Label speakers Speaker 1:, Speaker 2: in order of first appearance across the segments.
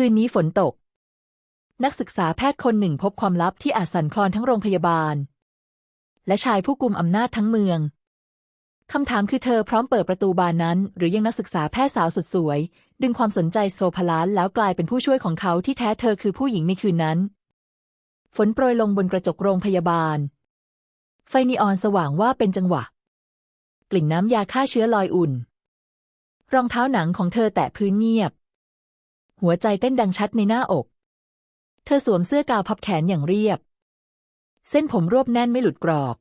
Speaker 1: คืนนี้ฝนตก นักศึกษาแพทย์คนหนึ่งพบความลับที่อาจสั่นคลอนทั้งโรงพยาบาล และชายผู้กุมอำนาจทั้งเมืองคำถามคือเธอพร้อมเปิดประตูบานนั้น หรือยังนักศึกษาแพทย์สาวสุดสวย ดึงความสนใจโซพลานแล้วกลายเป็นผู้ช่วยของเขาที่แท้เธอคือผู้หญิงในคืนนั้น ฝนโปรยลงบนกระจกโรงพยาบาล ไฟนีออนสว่างว่าเป็นจังหวะ กลิ่นน้ำยาฆ่าเชื้อลอยอุ่น รองเท้าหนังของเธอแตะพื้นเงียบ หัวใจเต้นดังชัดในหน้าอก เธอสวมเสื้อกาวพับแขนอย่างเรียบ เส้นผมรวบแน่นไม่หลุดกรอบ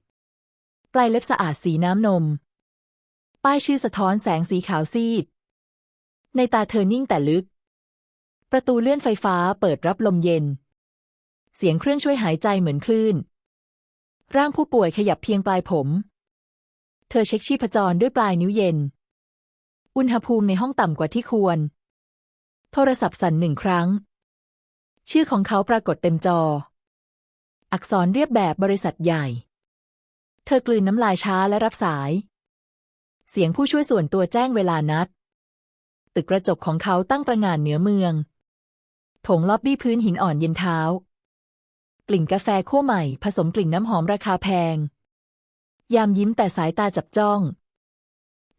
Speaker 1: ปลายเล็บสะอาดสีน้ำนม ป้ายชื่อสะท้อนแสงสีขาวซีด ในตาเธอนิ่งแต่ลึก ประตูเลื่อนไฟฟ้าเปิดรับลมเย็น เสียงเครื่องช่วยหายใจเหมือนคลื่น ร่างผู้ป่วยขยับเพียงปลายผม เธอเช็คชีพจรด้วยปลายนิ้วเย็น อุณหภูมิในห้องต่ำกว่าที่ควร โทรศัพท์สั่นหนึ่งครั้ง ชื่อของเขาปรากฏเต็มจอ อักษรเรียบแบบบริษัทใหญ่ เธอกลืนน้ำลายช้าและรับสาย เสียงผู้ช่วยส่วนตัวแจ้งเวลานัด ตึกกระจกของเขาตั้งประงานเหนือเมืองถงล็อบบี้พื้นหินอ่อนเย็นเท้า กลิ่นกาแฟคั่วใหม่ ผสมกลิ่นน้ำหอมราคาแพง ยามยิ้มแต่สายตาจับจ้อง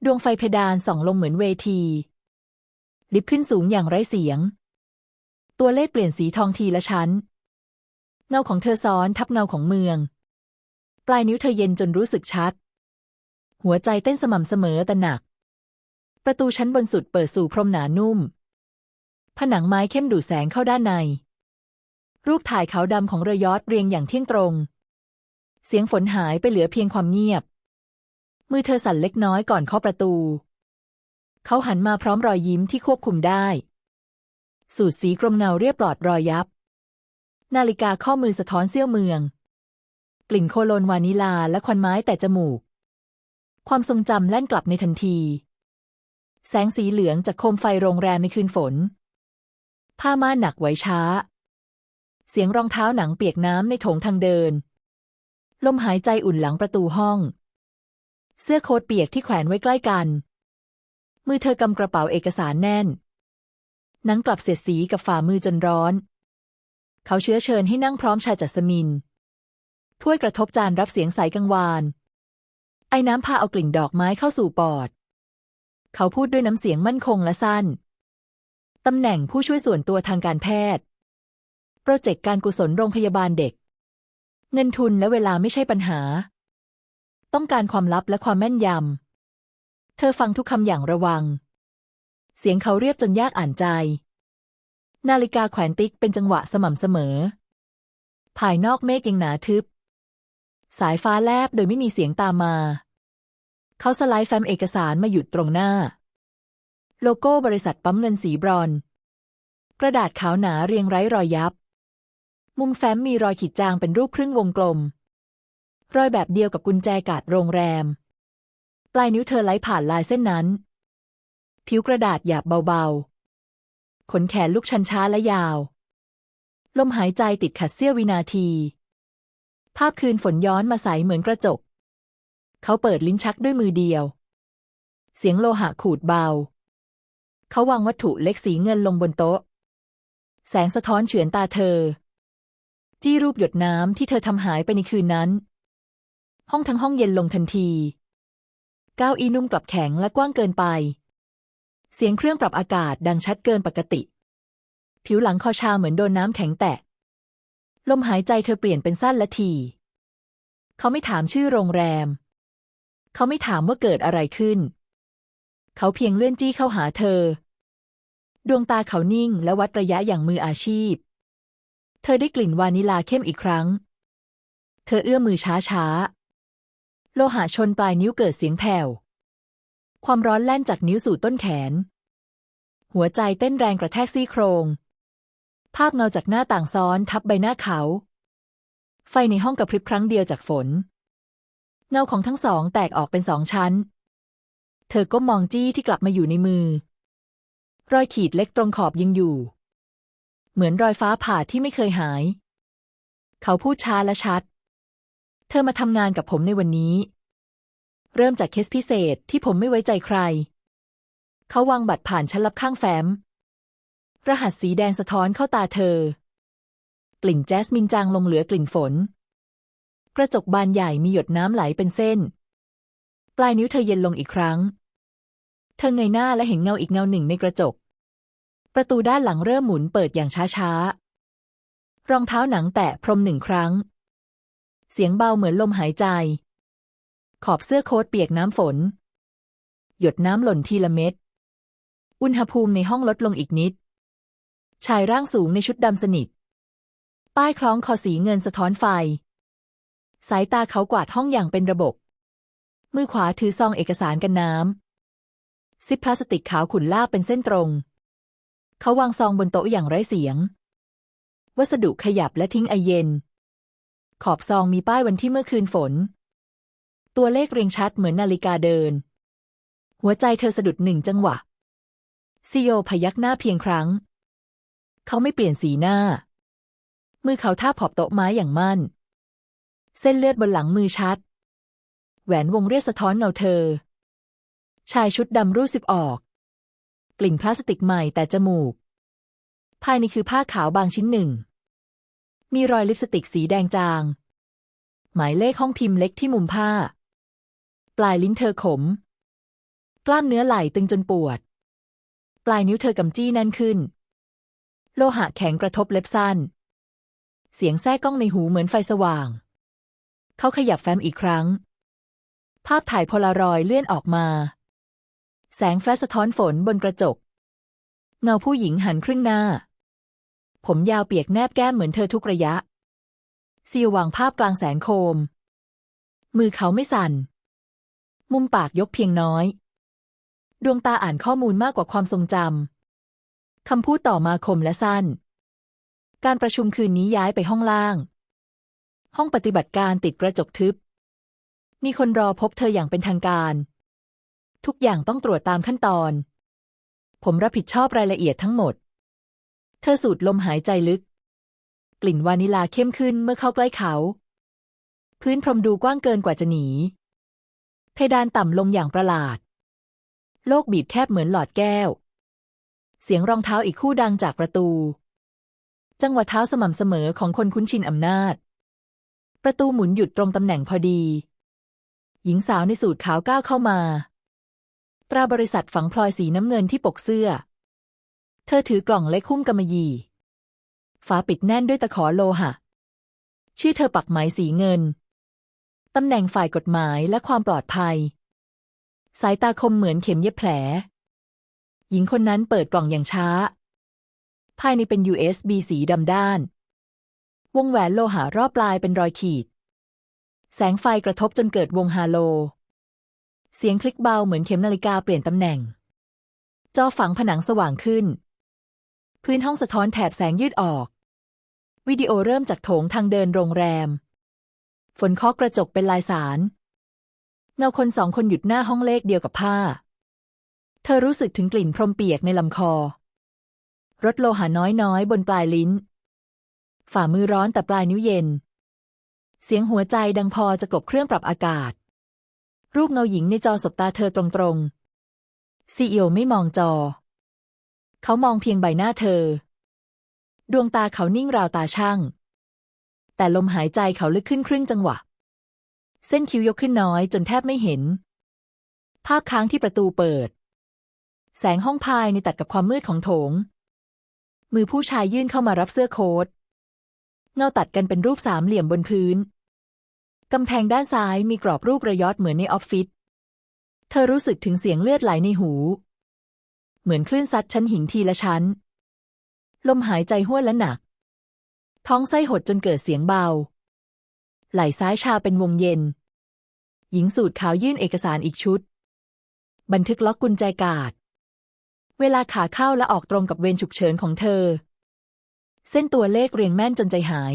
Speaker 1: ดวงไฟเพดานส่องลงเหมือนเวที ลิฟขึ้นสูงอย่างไร้เสียง ตัวเลขเปลี่ยนสีทองทีละชั้น เงาของเธอซ้อนทับเงาของเมือง ปลายนิ้วเธอเย็นจนรู้สึกชัด หัวใจเต้นสม่ำเสมอแต่หนัก ประตูชั้นบนสุดเปิดสู่พรมหนานุ่ม ผนังไม้เข้มดูดแสงเข้าด้านใน รูปถ่ายขาวดำของเรือยอทเรียงอย่างเที่ยงตรง เสียงฝนหายไปเหลือเพียงความเงียบ มือเธอสั่นเล็กน้อยก่อนเคาะประตู เขาหันมาพร้อมรอยยิ้มที่ควบคุมได้ สูตรสีกรมเงาเรียบปลอดรอยยับ นาฬิกาข้อมือสะท้อนเสี้ยวเมือง กลิ่นโคโลนวานิลาและควันไม้แต่จมูก ความทรงจำแล่นกลับในทันที แสงสีเหลืองจากโคมไฟโรงแรมในคืนฝน ผ้าม่านหนักไว้ช้า เสียงรองเท้าหนังเปียกน้ำในโถงทางเดิน ลมหายใจอุ่นหลังประตูห้อง เสื้อโค้ทเปียกที่แขวนไว้ใกล้กัน มือเธอกำกระเป๋าเอกสารแน่น นังกลับเสียดสีกับฝ่ามือจนร้อน เขาเชื้อเชิญให้นั่งพร้อมชายจัสมิน ถ้วยกระทบจานรับเสียงใสกังวาน ไอ้น้ำพาเอากลิ่นดอกไม้เข้าสู่ปอด เขาพูดด้วยน้ำเสียงมั่นคงและสั้น ตำแหน่งผู้ช่วยส่วนตัวทางการแพทย์ โปรเจกต์การกุศลโรงพยาบาลเด็ก เงินทุนและเวลาไม่ใช่ปัญหา ต้องการความลับและความแม่นยำ เธอฟังทุกคำอย่างระวัง เสียงเขาเรียบจนยากอ่านใจ นาฬิกาแขวนติ๊กเป็นจังหวะสม่ำเสมอ ภายนอกเมฆยังหนาทึบ สายฟ้าแลบโดยไม่มีเสียงตามมา เขาสไลด์แฟ้มเอกสารมาหยุดตรงหน้า โลโก้บริษัทปั๊มเงินสีบรอน กระดาษขาวหนาเรียงไร้รอยยับ มุมแฟ้มมีรอยขีดจางเป็นรูปครึ่งวงกลม รอยแบบเดียวกับกุญแจกาดโรงแรม ลายนิ้วเธอไล่ผ่านลายเส้นนั้น ผิวกระดาษหยาบเบาๆ ขนแขนลุกชันช้าและยาว ลมหายใจติดขัดเสี้ยววินาที ภาพคืนฝนย้อนมาใสเหมือนกระจก เขาเปิดลิ้นชักด้วยมือเดียว เสียงโลหะขูดเบา เขาวางวัตถุเล็กสีเงินลงบนโต๊ะ แสงสะท้อนเฉือนตาเธอ จี้รูปหยดน้ำที่เธอทำหายไปในคืนนั้นห้องทั้งห้องเย็นลงทันที เก้าอี้นุ่มกลับแข็งและกว้างเกินไป เสียงเครื่องปรับอากาศดังชัดเกินปกติ ผิวหลังคอชาเหมือนโดนน้ำแข็งแตะ ลมหายใจเธอเปลี่ยนเป็นสั้นและที เขาไม่ถามชื่อโรงแรม เขาไม่ถามว่าเกิดอะไรขึ้น เขาเพียงเลื่อนจี้เข้าหาเธอ ดวงตาเขานิ่งและวัดระยะอย่างมืออาชีพ เธอได้กลิ่นวานิลาเข้มอีกครั้ง เธอเอื้อมมือช้าช้าๆ โลหะชนปลายนิ้วเกิดเสียงแผ่ว ความร้อนแล่นจากนิ้วสู่ต้นแขน หัวใจเต้นแรงกระแทกซี่โครง ภาพเงาจากหน้าต่างซ้อนทับใบหน้าเขา ไฟในห้องกระพริบครั้งเดียวจากฝน เงาของทั้งสองแตกออกเป็นสองชั้น เธอก็มองจี้ที่กลับมาอยู่ในมือ รอยขีดเล็กตรงขอบยังอยู่ เหมือนรอยฟ้าผ่าที่ไม่เคยหาย เขาพูดช้าและชัด เธอมาทำงานกับผมในวันนี้ เริ่มจากเคสพิเศษที่ผมไม่ไว้ใจใคร เขาวางบัตรผ่านชั้นลับข้างแฟ้ม รหัสสีแดงสะท้อนเข้าตาเธอ กลิ่นแจสมินจางลงเหลือกลิ่นฝน กระจกบานใหญ่มีหยดน้ำไหลเป็นเส้น ปลายนิ้วเธอเย็นลงอีกครั้ง เธอเงยหน้าและเห็นเงาอีกเงาหนึ่งในกระจก ประตูด้านหลังเริ่มหมุนเปิดอย่างช้าๆรองเท้าหนังแตะพรมหนึ่งครั้ง เสียงเบาเหมือนลมหายใจ ขอบเสื้อโค้ทเปียกน้ำฝน หยดน้ำหล่นทีละเม็ด อุณหภูมิในห้องลดลงอีกนิด ชายร่างสูงในชุดดำสนิท ป้ายคล้องคอสีเงินสะท้อนไฟ สายตาเขากวาดห้องอย่างเป็นระบบ มือขวาถือซองเอกสารกันน้ำซิปพลาสติกขาวขุ่นลาบเป็นเส้นตรง เขาวางซองบนโต๊ะอย่างไร้เสียง วัสดุขยับและทิ้งไอเย็น ขอบซองมีป้ายวันที่เมื่อคืนฝน ตัวเลขเรียงชัดเหมือนนาฬิกาเดิน หัวใจเธอสะดุดหนึ่งจังหวะซีโอพยักหน้าเพียงครั้ง เขาไม่เปลี่ยนสีหน้า มือเขาท่าบขอบโต๊ะไม้อย่างมั่น เส้นเลือดบนหลังมือชัด แหวนวงเรียกสะท้อนเงาเธอ ชายชุดดำรูดซิบออก กลิ่นพลาสติกใหม่แต่จมูก ภายในคือผ้าขาวบางชิ้นหนึ่ง มีรอยลิปสติกสีแดงจาง หมายเลขห้องพิมพ์เล็กที่มุมผ้า ปลายลิ้นเธอขม กล้ามเนื้อไหล่ตึงจนปวด ปลายนิ้วเธอกำจี้แน่นขึ้น โลหะแข็งกระทบเล็บสั้น เสียงแท้ก้องในหูเหมือนไฟสว่าง เขาขยับแฟ้มอีกครั้ง ภาพถ่ายโพลารอยด์เลื่อนออกมา แสงแฟลชสะท้อนฝนบนกระจก เงาผู้หญิงหันครึ่งหน้า ผมยาวเปียกแนบแก้มเหมือนเธอทุกระยะซีวางภาพกลางแสงโคม มือเขาไม่สั่น มุมปากยกเพียงน้อย ดวงตาอ่านข้อมูลมากกว่าความทรงจำคำพูดต่อมาคมและสั้น การประชุมคืนนี้ย้ายไปห้องล่าง ห้องปฏิบัติการติดกระจกทึบ มีคนรอพบเธออย่างเป็นทางการ ทุกอย่างต้องตรวจตามขั้นตอน ผมรับผิดชอบรายละเอียดทั้งหมด ธอสูดลมหายใจลึก กลิ่นวานิลาเข้มขึ้นเมื่อเข้าใกล้เขา พื้นพรมดูกว้างเกินกว่าจะหนี เพดานต่ำลงอย่างประหลาด โลกบีบแคบเหมือนหลอดแก้ว เสียงรองเท้าอีกคู่ดังจากประตู จังหวะเท้าสม่ำเสมอของคนคุ้นชินอำนาจ ประตูหมุนหยุดตรงตำแหน่งพอดี หญิงสาวในสูทขาวก้าวเข้ามา ตราบริษัทฝังพลอยสีน้ำเงินที่ปกเสื้อ เธอถือกล่องเล็กหุ้มกำมะหยี่ ฝาปิดแน่นด้วยตะขอโลหะ ชื่อเธอปักหมายสีเงิน ตำแหน่งฝ่ายกฎหมายและความปลอดภัย สายตาคมเหมือนเข็มเย็บแผล หญิงคนนั้นเปิดกล่องอย่างช้า ภายในเป็น USB สีดำด้าน วงแหวนโลหะรอบปลายเป็นรอยขีด แสงไฟกระทบจนเกิดวงฮาโล เสียงคลิกเบาเหมือนเข็มนาฬิกาเปลี่ยนตำแหน่งจอฝังผนังสว่างขึ้น พื้นห้องสะท้อนแถบแสงยืดออก วิดีโอเริ่มจากโถงทางเดินโรงแรม ฝนเคาะกระจกเป็นลายสาร เงาคนสองคนหยุดหน้าห้องเลขเดียวกับผ้า เธอรู้สึกถึงกลิ่นพรมเปียกในลำคอรถโลหะน้อยๆ บนปลายลิ้น ฝ่ามือร้อนแต่ปลายนิ้วเย็น เสียงหัวใจดังพอจะกลบเครื่องปรับอากาศ รูปเงาหญิงในจอสบตาเธอตรงๆซีเอียวไม่มองจอ เขามองเพียงใบหน้าเธอ ดวงตาเขานิ่งราวตาช่าง แต่ลมหายใจเขาลึกขึ้นครึ่งจังหวะ เส้นคิ้วยกขึ้นน้อยจนแทบไม่เห็น ภาพค้างที่ประตูเปิด แสงห้องภายในตัดกับความมืดของโถง มือผู้ชายยื่นเข้ามารับเสื้อโค้ทเงาตัดกันเป็นรูปสามเหลี่ยมบนพื้น กำแพงด้านซ้ายมีกรอบรูประยอดเหมือนในออฟฟิศ เธอรู้สึกถึงเสียงเลือดไหลในหู เหมือนคลื่นซัดชั้นหินทีละชั้น ลมหายใจห้วนและหนัก ท้องไส้หดจนเกิดเสียงเบา ไหล่ซ้ายชาเป็นวงเย็น หญิงสูทขาวยื่นเอกสารอีกชุด บันทึกล็อกกุญแจกาด เวลาขาเข้าและออกตรงกับเวรฉุกเฉินของเธอ เส้นตัวเลขเรียงแม่นจนใจหาย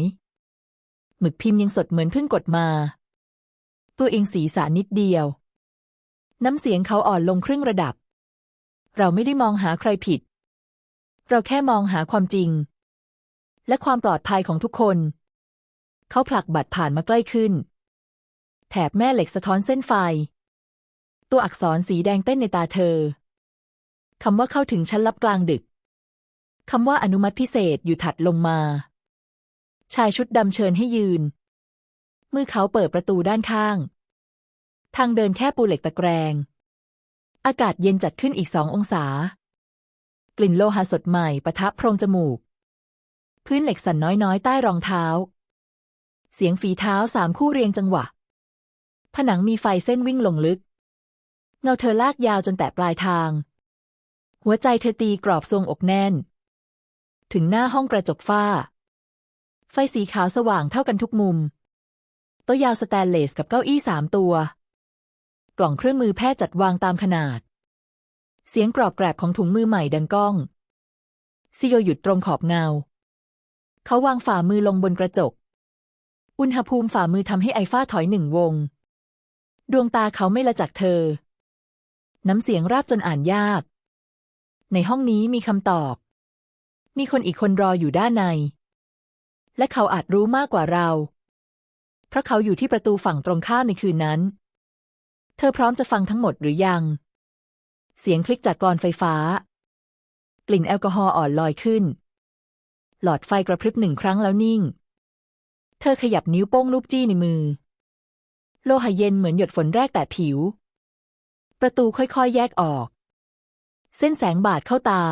Speaker 1: หมึกพิมพ์ยังสดเหมือนเพิ่งกดมา ตัวเองสีสานิดเดียว น้ำเสียงเขาอ่อนลงครึ่งระดับ เราไม่ได้มองหาใครผิด เราแค่มองหาความจริง และความปลอดภัยของทุกคน เขาผลักบัตรผ่านมาใกล้ขึ้น แถบแม่เหล็กสะท้อนเส้นไฟ ตัวอักษรสีแดงเต้นในตาเธอคำว่าเข้าถึงชั้นลับกลางดึกคำว่าอนุมัติพิเศษอยู่ถัดลงมา ชายชุดดำเชิญให้ยืน มือเขาเปิดประตูด้านข้าง ทางเดินแค่ปูเหล็กตะแกรง อากาศเย็นจัดขึ้นอีกสององศา กลิ่นโลหะสดใหม่ปะทะโพรงจมูก พื้นเหล็กสั่นน้อยๆ ใต้รองเท้า เสียงฝีเท้าสามคู่เรียงจังหวะ ผนังมีไฟเส้นวิ่งลงลึก เงาเธอลากยาวจนแตะปลายทาง หัวใจเธอตีกรอบทรงอกแน่น ถึงหน้าห้องกระจกฝ้า ไฟสีขาวสว่างเท่ากันทุกมุมโต๊ะยาวสแตนเลสกับเก้าอี้สามตัว ล่องเครื่องมือแพทย์จัดวางตามขนาด เสียงกรอบแกรบของถุงมือใหม่ดังก้อง ซิโยหยุดตรงขอบเงา เขาวางฝ่ามือลงบนกระจก อุณหภูมิฝ่ามือทำให้ไอฟ้าถอยหนึ่งวง ดวงตาเขาไม่ละจากเธอ น้ำเสียงราบจนอ่านยาก ในห้องนี้มีคำตอบ มีคนอีกคนรออยู่ด้านใน และเขาอาจรู้มากกว่าเรา เพราะเขาอยู่ที่ประตูฝั่งตรงข้ามในคืนนั้น เธอพร้อมจะฟังทั้งหมดหรือยัง เสียงคลิกจากกรอนไฟฟ้า กลิ่นแอลกอฮอล์อ่อนลอยขึ้น หลอดไฟกระพริบหนึ่งครั้งแล้วนิ่ง เธอขยับนิ้วโป้งลูบจี้ในมือ โลหะเย็นเหมือนหยดฝนแรกแต่ผิว ประตูค่อยๆ แยกออก เส้นแสงบาดเข้าตา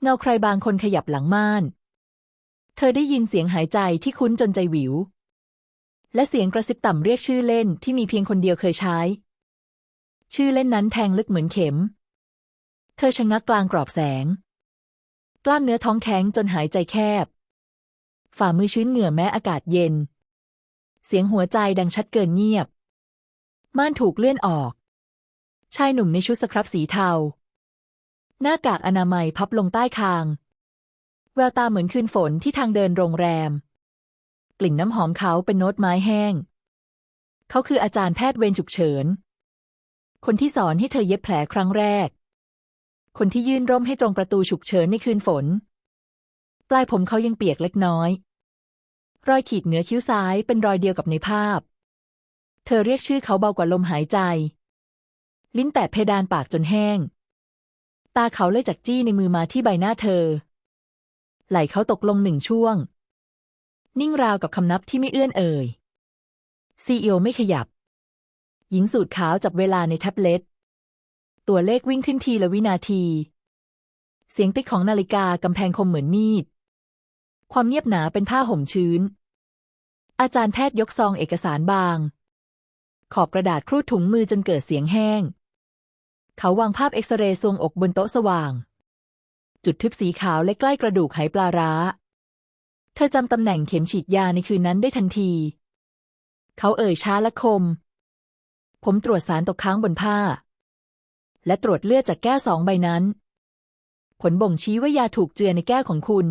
Speaker 1: เงาใครบางคนขยับหลังม่าน เธอได้ยินเสียงหายใจที่คุ้นจนใจหวิว และเสียงกระซิบต่ำเรียกชื่อเล่นที่มีเพียงคนเดียวเคยใช้ ชื่อเล่นนั้นแทงลึกเหมือนเข็ม เธอชะงักกลางกรอบแสง กล้ามเนื้อท้องแข็งจนหายใจแคบ ฝ่ามือชื้นเหงื่อแม้อากาศเย็น เสียงหัวใจดังชัดเกินเงียบ ม่านถูกเลื่อนออก ชายหนุ่มในชุดสครับสีเทา หน้ากากอนามัยพับลงใต้คาง แววตาเหมือนคืนฝนที่ทางเดินโรงแรม กลิ่นน้ำหอมเขาเป็นโน้ตไม้แห้ง เขาคืออาจารย์แพทย์เวรฉุกเฉิน คนที่สอนให้เธอเย็บแผลครั้งแรก คนที่ยื่นร่มให้ตรงประตูฉุกเฉินในคืนฝน ปลายผมเขายังเปียกเล็กน้อย รอยขีดเหนือคิ้วซ้ายเป็นรอยเดียวกับในภาพ เธอเรียกชื่อเขาเบากว่าลมหายใจ ลิ้นแตะเพดานปากจนแห้ง ตาเขาเลยจากจี้ในมือมาที่ใบหน้าเธอ ไหลเขาตกลงหนึ่งช่วง นิ่งราวกับคำนับที่ไม่เอื้อนเอ่ยซีเอไม่ขยับ หญิงสูตรขาวจับเวลาในแท็บเล็ต ตัวเลขวิ่งขึ้นทีละวินาที เสียงติ๊กของนาฬิกากำแพงคมเหมือนมีด ความเงียบหนาเป็นผ้าห่มชื้น อาจารย์แพทย์ยกซองเอกสารบาง ขอบกระดาษครูดถุงมือจนเกิดเสียงแห้ง เขาวางภาพเอ็กซเรย์ทรงอกบนโต๊ะสว่าง จุดทึบสีขาวและใกล้กระดูกไหปลาร้า เธอจำตำแหน่งเข็มฉีดยาในคืนนั้นได้ทันที เขาเอ่ยช้าและคม ผมตรวจสารตกค้างบนผ้า และตรวจเลือดจากแก้วสองใบนั้น ผลบ่งชี้ว่ายาถูกเจือในแก้วของคุณ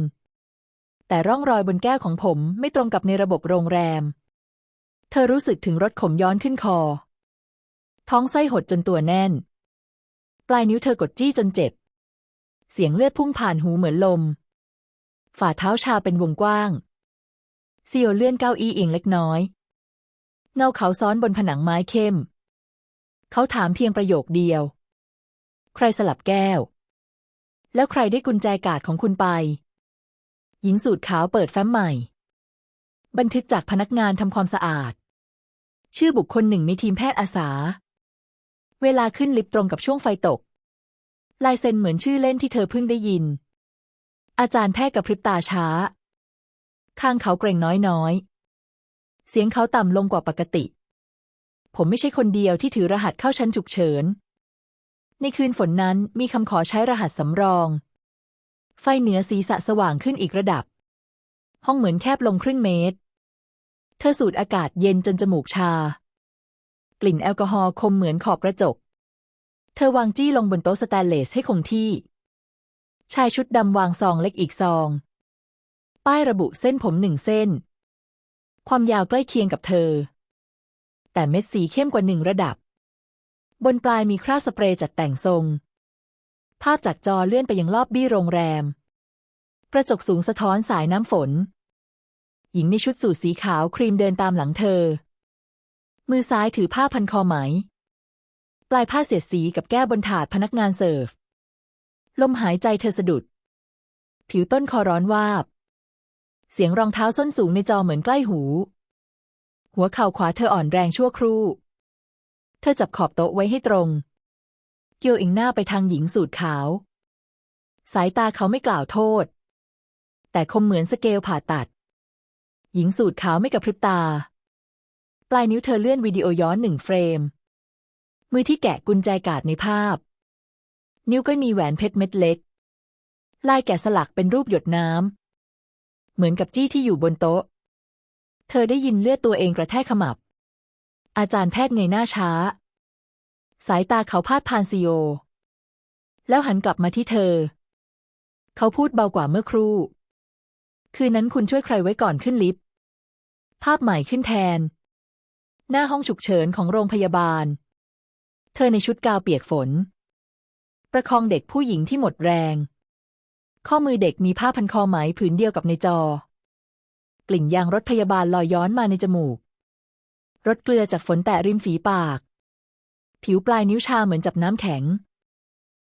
Speaker 1: แต่ร่องรอยบนแก้วของผมไม่ตรงกับในระบบโรงแรม เธอรู้สึกถึงรสขมย้อนขึ้นคอ ท้องไส้หดจนตัวแน่น ปลายนิ้วเธอกดจี้จนเจ็บ เสียงเลือดพุ่งผ่านหูเหมือนลม ฝ่าเท้าชาเป็นวงกว้างเซียวเลื่อนเก้าอี้เอียงเล็กน้อย เงาเขาซ้อนบนผนังไม้เข้ม เขาถามเพียงประโยคเดียว ใครสลับแก้ว แล้วใครได้กุญแจกาดของคุณไป หญิงสูตรขาวเปิดแฟ้มใหม่ บันทึกจากพนักงานทำความสะอาด ชื่อบุคคลหนึ่งในทีมแพทย์อาสา เวลาขึ้นลิฟต์ตรงกับช่วงไฟตก ลายเซ็นเหมือนชื่อเล่นที่เธอเพิ่งได้ยิน อาจารย์แพทย์กับพริบตาช้า ข้างเขาเกรงน้อยๆ เสียงเขาต่ำลงกว่าปกติ ผมไม่ใช่คนเดียวที่ถือรหัสเข้าชั้นฉุกเฉิน ในคืนฝนนั้นมีคำขอใช้รหัสสำรอง ไฟเหนือศีรษะสว่างขึ้นอีกระดับ ห้องเหมือนแคบลงครึ่งเมตร เธอสูดอากาศเย็นจนจมูกชา กลิ่นแอลกอฮอล์คมเหมือนขอบกระจก เธอวางจี้ลงบนโต๊ะสแตนเลสให้คงที่ ชายชุดดำวางซองเล็กอีกซอง ป้ายระบุเส้นผมหนึ่งเส้น ความยาวใกล้เคียงกับเธอ แต่เม็ดสีเข้มกว่าหนึ่งระดับ บนปลายมีคราบสเปรย์จัดแต่งทรง ภาพจากจอเลื่อนไปยังรอบบี้โรงแรม กระจกสูงสะท้อนสายน้ำฝน หญิงในชุดสูทสีขาวครีมเดินตามหลังเธอ มือซ้ายถือผ้าพันคอไหม ปลายผ้าเสียดสีกับแก้วบนถาดพนักงานเสิร์ฟ ลมหายใจเธอสะดุด ผิวต้นคอร้อนวาบ เสียงรองเท้าส้นสูงในจอเหมือนใกล้หู หัวเข่าขวาเธออ่อนแรงชั่วครู่ เธอจับขอบโต๊ะไว้ให้ตรง เกียวอิงหน้าไปทางหญิงสูทขาว สายตาเขาไม่กล่าวโทษ แต่คมเหมือนสเกลผ่าตัด หญิงสูทขาวไม่กระพริบตา ปลายนิ้วเธอเลื่อนวิดีโอย้อนหนึ่งเฟรม มือที่แกะกุญแจกาดในภาพ นิ้วก็มีแหวนเพชรเม็ดเล็ก ลายแกะสลักเป็นรูปหยดน้ำ เหมือนกับจี้ที่อยู่บนโต๊ะ เธอได้ยินเลือดตัวเองกระแทกขมับ อาจารย์แพทย์เงยหน้าช้า สายตาเขาพาดพานซีโอ แล้วหันกลับมาที่เธอ เขาพูดเบากว่าเมื่อครู่ คืนนั้นคุณช่วยใครไว้ก่อนขึ้นลิฟต์ ภาพใหม่ขึ้นแทน หน้าห้องฉุกเฉินของโรงพยาบาล เธอในชุดกาวเปียกฝน ประคองเด็กผู้หญิงที่หมดแรง ข้อมือเด็กมีผ้าพันคอไหมผืนเดียวกับในจอ กลิ่นยางรถพยาบาลลอยย้อนมาในจมูก รถเกลือจากฝนแตะริมฝีปาก ผิวปลายนิ้วชาเหมือนจับน้ำแข็ง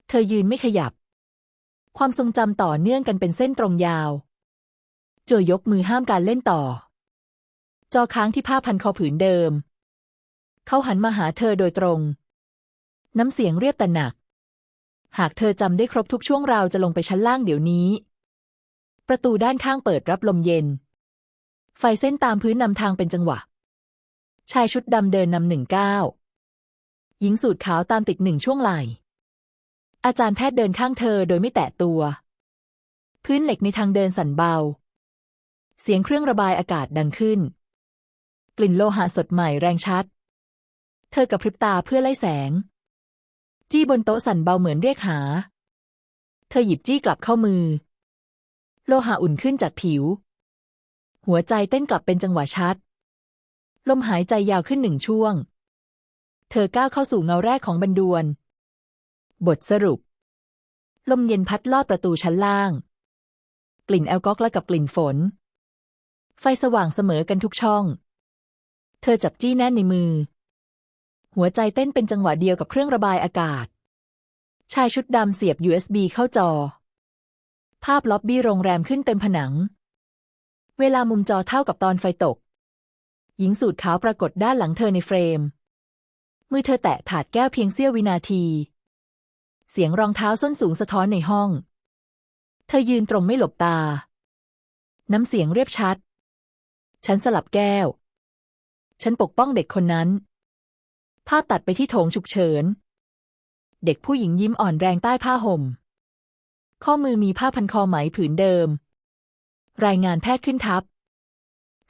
Speaker 1: เธอยืนไม่ขยับ ความทรงจำต่อเนื่องกันเป็นเส้นตรงยาวโจยยกมือห้ามการเล่นต่อ จอค้างที่ผ้าพันคอผืนเดิม เขาหันมาหาเธอโดยตรง น้ำเสียงเรียบแต่หนัก หากเธอจำได้ครบทุกช่วงราวจะลงไปชั้นล่างเดี๋ยวนี้ ประตูด้านข้างเปิดรับลมเย็น ไฟเส้นตามพื้นนำทางเป็นจังหวะ ชายชุดดำเดินนำหนึ่งก้าวหญิงสูทขาวตามติดหนึ่งช่วงไหล่อาจารย์แพทย์เดินข้างเธอโดยไม่แตะตัว พื้นเหล็กในทางเดินสั่นเบา เสียงเครื่องระบายอากาศดังขึ้น กลิ่นโลหะสดใหม่แรงชัด เธอกระพริบตาเพื่อไล่แสง จี้บนโต๊ะสั่นเบาเหมือนเรียกหา เธอหยิบจี้กลับเข้ามือ โลหะอุ่นขึ้นจากผิว หัวใจเต้นกลับเป็นจังหวะชัด ลมหายใจยาวขึ้นหนึ่งช่วง เธอก้าวเข้าสู่เงาแรกของบันดวน บทสรุป ลมเย็นพัดลอดประตูชั้นล่าง กลิ่นแอลกอฮอล์กับกลิ่นฝน ไฟสว่างเสมอกันทุกช่อง เธอจับจี้แน่นในมือ หัวใจเต้นเป็นจังหวะเดียวกับเครื่องระบายอากาศ ชายชุดดำเสียบ USB เข้าจอ ภาพล็อบบี้โรงแรมขึ้นเต็มผนัง เวลามุมจอเท่ากับตอนไฟตก หญิงสูทขาวปรากฏด้านหลังเธอในเฟรม มือเธอแตะถาดแก้วเพียงเสี้ยววินาที เสียงรองเท้าส้นสูงสะท้อนในห้อง เธอยืนตรงไม่หลบตา น้ำเสียงเรียบชัด ฉันสลับแก้ว ฉันปกป้องเด็กคนนั้น ภาพตัดไปที่โถงฉุกเฉิน เด็กผู้หญิงยิ้มอ่อนแรงใต้ผ้าห่ม ข้อมือมีผ้าพันคอไหมผืนเดิม รายงานแพทย์ขึ้นทับ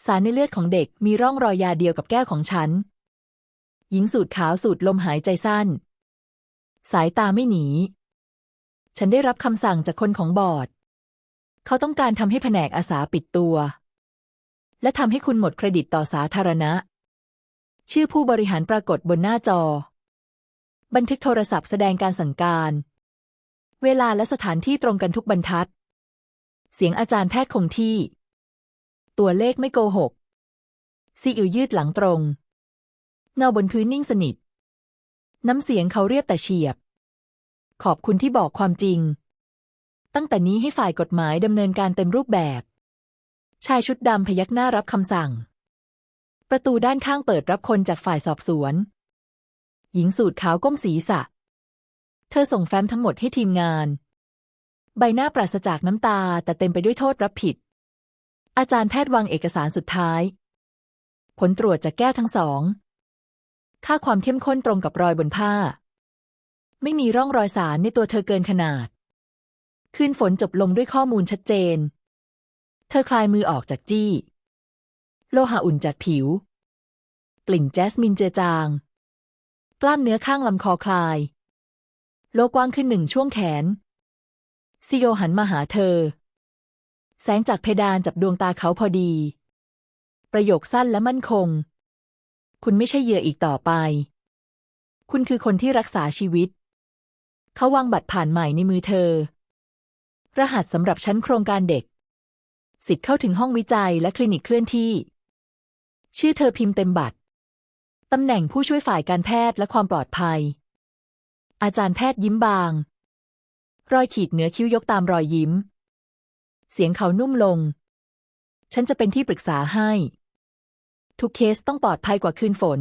Speaker 1: สารในเลือดของเด็กมีร่องรอยยาเดียวกับแก้วของฉัน หญิงสูดขาวสูดลมหายใจสั้น สายตาไม่หนี ฉันได้รับคำสั่งจากคนของบอร์ด เขาต้องการทำให้แผนกอาสาปิดตัว และทำให้คุณหมดเครดิตต่อสาธารณะ ชื่อผู้บริหารปรากฏบนหน้าจอ บันทึกโทรศัพท์แสดงการสั่งการ เวลาและสถานที่ตรงกันทุกบรรทัด เสียงอาจารย์แพทย์คงที่ ตัวเลขไม่โกหก ซีอิวยืดหลังตรง เงาบนพื้นนิ่งสนิท น้ำเสียงเขาเรียบแต่เฉียบ ขอบคุณที่บอกความจริง ตั้งแต่นี้ให้ฝ่ายกฎหมายดำเนินการเต็มรูปแบบ ชายชุดดำพยักหน้ารับคำสั่ง ประตูด้านข้างเปิดรับคนจากฝ่ายสอบสวน หญิงสูทขาวก้มศีรษะ เธอส่งแฟ้มทั้งหมดให้ทีมงาน ใบหน้าปราศจากน้ำตาแต่เต็มไปด้วยโทษรับผิด อาจารย์แพทย์วางเอกสารสุดท้าย ผลตรวจจากแก้วทั้งสอง ค่าความเข้มข้นตรงกับรอยบนผ้า ไม่มีร่องรอยสารในตัวเธอเกินขนาด คืนฝนจบลงด้วยข้อมูลชัดเจน เธอคลายมือออกจากจี้ โลหะอุ่นจากผิว กลิ่นแจสมินเจือจาง กล้ามเนื้อข้างลำคอคลาย โลกว้างขึ้นหนึ่งช่วงแขนซิโยหันมาหาเธอ แสงจากเพดานจับดวงตาเขาพอดี ประโยคสั้นและมั่นคง คุณไม่ใช่เหยื่ออีกต่อไป คุณคือคนที่รักษาชีวิต เขาวางบัตรผ่านใหม่ในมือเธอ รหัสสำหรับชั้นโครงการเด็ก สิทธิ์เข้าถึงห้องวิจัยและคลินิกเคลื่อนที่ ชื่อเธอพิมพ์เต็มบัตร ตำแหน่งผู้ช่วยฝ่ายการแพทย์และความปลอดภัย อาจารย์แพทย์ยิ้มบาง รอยขีดเหนือคิ้วยกตามรอยยิ้ม เสียงเขานุ่มลง ฉันจะเป็นที่ปรึกษาให้ ทุกเคสต้องปลอดภัยกว่าคืนฝน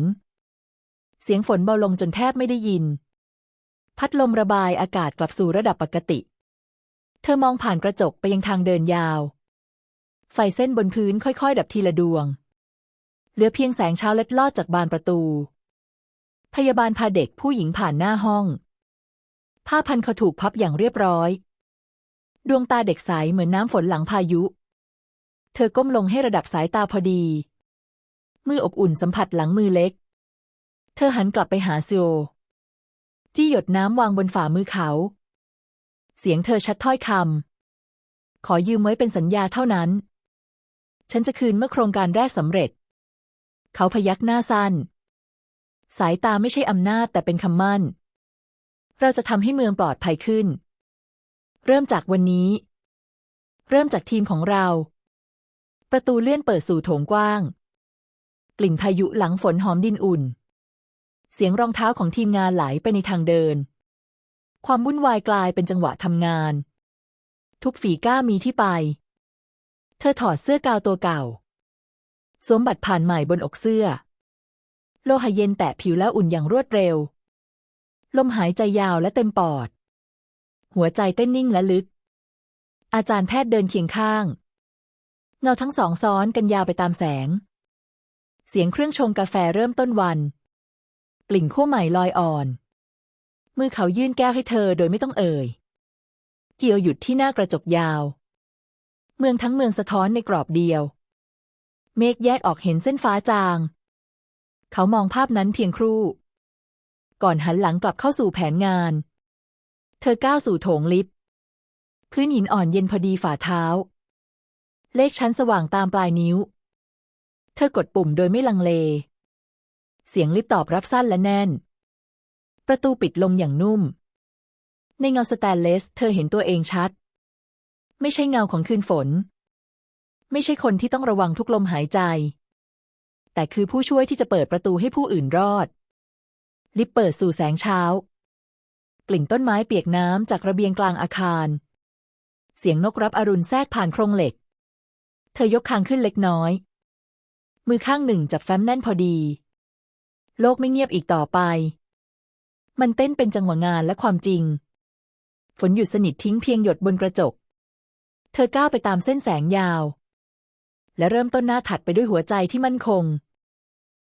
Speaker 1: เสียงฝนเบาลงจนแทบไม่ได้ยิน พัดลมระบายอากาศกลับสู่ระดับปกติ เธอมองผ่านกระจกไปยังทางเดินยาว ไฟเส้นบนพื้นค่อยๆ ดับทีละดวง เหลือเพียงแสงเช้าเล็ดลอดจากบานประตู พยาบาลพาเด็กผู้หญิงผ่านหน้าห้อง ผ้าพันเขาถูกพับอย่างเรียบร้อย ดวงตาเด็กใสเหมือนน้ำฝนหลังพายุ เธอก้มลงให้ระดับสายตาพอดี มืออบอุ่นสัมผัสหลังมือเล็ก เธอหันกลับไปหาซิโอ จี้หยดน้ำวางบนฝ่ามือเขา เสียงเธอชัดถ้อยคำ ขอยืมไว้เป็นสัญญาเท่านั้น ฉันจะคืนเมื่อโครงการแรกสำเร็จ เขาพยักหน้าสั้น สายตาไม่ใช่อำนาจแต่เป็นคำมั่น เราจะทำให้เมืองปลอดภัยขึ้น เริ่มจากวันนี้ เริ่มจากทีมของเรา ประตูเลื่อนเปิดสู่โถงกว้าง กลิ่นพายุหลังฝนหอมดินอุ่น เสียงรองเท้าของทีมงานไหลไปในทางเดิน ความวุ่นวายกลายเป็นจังหวะทำงาน ทุกฝีก้ามีที่ไป เธอถอดเสื้อกาวตัวเก่า สวมบัตรผ่านใหม่บนอกเสื้อ โลหะเย็นแตะผิวแล้วอุ่นอย่างรวดเร็ว ลมหายใจยาวและเต็มปอด หัวใจเต้นนิ่งและลึก อาจารย์แพทย์เดินเคียงข้าง เงาทั้งสองซ้อนกันยาวไปตามแสง เสียงเครื่องชงกาแฟเริ่มต้นวัน กลิ่นขั้วใหม่ลอยอ่อน มือเขายื่นแก้วให้เธอโดยไม่ต้องเอ่ย เจียวหยุดที่หน้ากระจกยาว เมืองทั้งเมืองสะท้อนในกรอบเดียว เมฆแยกออกเห็นเส้นฟ้าจาง เขามองภาพนั้นเพียงครู่ ก่อนหันหลังกลับเข้าสู่แผนงาน เธอก้าวสู่โถงลิฟต์พื้นหินอ่อนเย็นพอดีฝ่าเท้า เลขชั้นสว่างตามปลายนิ้ว เธอกดปุ่มโดยไม่ลังเล เสียงลิฟต์ตอบรับสั้นและแน่น ประตูปิดลงอย่างนุ่ม ในเงาสแตนเลส เธอเห็นตัวเองชัด ไม่ใช่เงาของคืนฝน ไม่ใช่คนที่ต้องระวังทุกลมหายใจ แต่คือผู้ช่วยที่จะเปิดประตูให้ผู้อื่นรอด ลิฟเปิดสู่แสงเช้า กลิ่นต้นไม้เปียกน้ำจากระเบียงกลางอาคาร เสียงนกรับอรุณแทรกผ่านโครงเหล็ก เธอยกคางขึ้นเล็กน้อย มือข้างหนึ่งจับแฟ้มแน่นพอดี โลกไม่เงียบอีกต่อไป มันเต้นเป็นจังหวะงานและความจริง ฝนหยุดสนิททิ้งเพียงหยดบนกระจก เธอก้าวไปตามเส้นแสงยาว และเริ่มต้นหน้าถัดไปด้วยหัวใจที่มั่นคง